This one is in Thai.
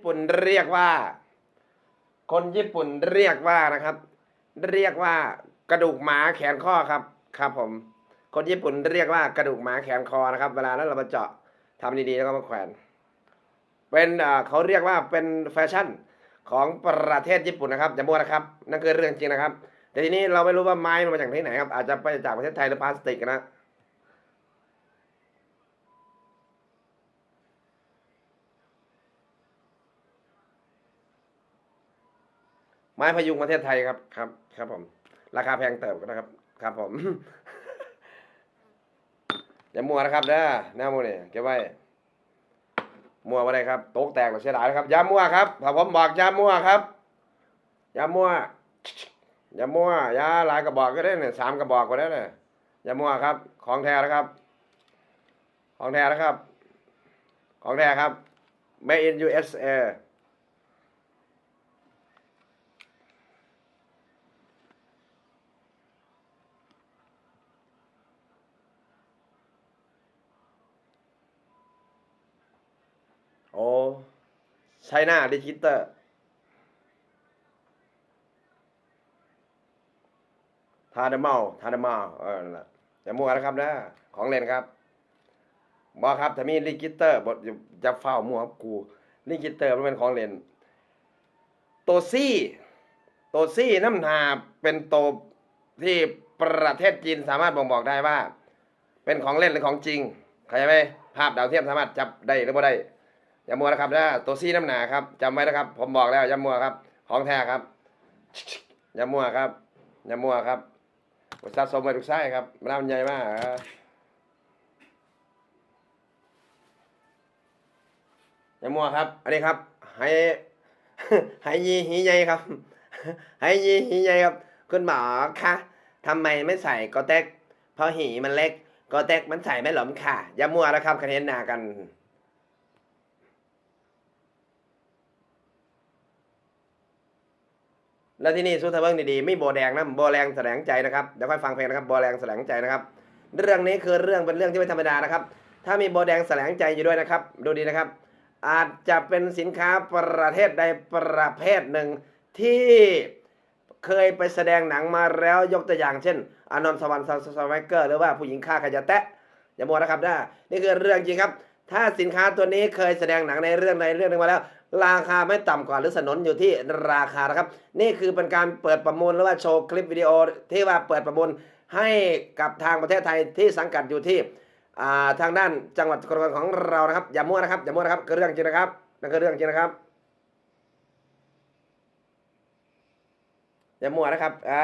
ญี่ปุ่นเรียกว่า คนญี่ปุ่นเรียกว่านะครับ เรียกว่ากระดูกหมาแขนข้อครับครับผม คนญี่ปุ่นเรียกว่ากระดูกหมาแขนคอนะครับ เวลานั้นเรามาเจาะทำดีๆแล้วก็มาแขวน เป็นเขาเรียกว่าเป็นแฟชั่นของประเทศญี่ปุ่นนะครับอย่ามัวนะครับ นั่นคือเรื่องจริงนะครับ แต่ทีนี้เราไม่รู้ว่าไม้มันมาจากที่ไหนครับ อาจจะไปจากประเทศไทยหรือพลาสติกนะ ไม้พยุงประเทศไทยครับครับ ครับผม ราคาแพงเติบนะครับ ครับผมอย่ามัวนะครับเด้อหน้ามัวเนี่ยเก็บไว้มัวมาได้ครับโต๊ะแตกหรือเสียดายนะครับย่ามัวครับถ้าผมบอกย่ามัวครับย่ามัวอย่ามัวอย่าหลายกระบอกก็ได้เนี่ยสามกระบอกก็ได้เนี่ยย่ามัวครับ ของแท้นะครับ ของแท้นะครับ ของแท้ครับ made in USA โอ้ ใช่หน้าดิจิตอร์ทาเดเมาทาเดเมาเออนั่นแหละอย่ามัวนะครับนะของเล่นครับบอกครับถ้ามีดิจิตอร์บทจะเฝ้ามัวครับกูดิจิตอร์มันเป็นของเล่นโตซี่โตซี่น้ำหนาเป็นโตที่ประเทศจีนสามารถบ่งบอกได้ว่า เป็นของเล่นหรือของจริงเข้าใจไหมภาพดาวเทียมสามารถจับได้หรือไม่ได้ อย่ามัวนะครับนะตัวซี่น้ำหนาครับจำไว้นะครับ ผมบอกแล้วอย่ามัวครับ ของแท้ครับอย่ามัวครับอย่ามัวครับบริษัทสมไปทุกไส้ครับมันมันใหญ่มากอย่ามัวครับ อันนี้ครับให้ให้ยีหีใหญ่ครับให้ยีหีใหญ่ครับ คุณหมอคะทำไมไม่ใส่กอเต็กเพราะหีมันเล็กกอเต็กมันใส่ไม่หลอมค่ะอย่ามัวนะครับคะแนนหนากัน แล้วที่นี่สู้ทเบิ้งดีๆไม่โบแดงนะโบแรงแสลงใจนะครับเดี๋ยวค่อยฟังเพลงนะครับโบแรงแสลงใจนะครับ เรื่องนี้คือเรื่องเป็นเรื่องที่ไม่ธรรมดานะครับ ถ้ามีโบแดงแสลงใจอยู่ด้วยนะครับ ดูดีนะครับ อาจจะเป็นสินค้าประเทศใดประเภทหนึ่งที่เคยไปแสดงหนังมาแล้วยกตัวอย่างเช่นอานนท์สวรรค์สวรรค์เกอร์หรือว่าผู้หญิงฆ่าขยะแตะอย่ามัวนะครับนะนี่คือเรื่องจริงครับ ถ้าสินค้าตัวนี้เคยแสดงหนังในเรื่องใดเรื่องนึงมาแล้ว ราคาไม่ต่ำกว่าหรือสนนอยู่ที่ราคานะครับ นี่คือเป็นการเปิดประมูลหรือว่าโชว์คลิปวิดีโอที่ว่าเปิดประมูลให้กับทางประเทศไทยที่สังกัดอยู่ที่ทางด้านจังหวัดกรของเรานะครับ อย่ามั่วนะครับอย่ามั่วนะครับคือเรื่องจริงนะครับนั่นคือเรื่องจริงนะครับอย่ามั่วนะครับอ่า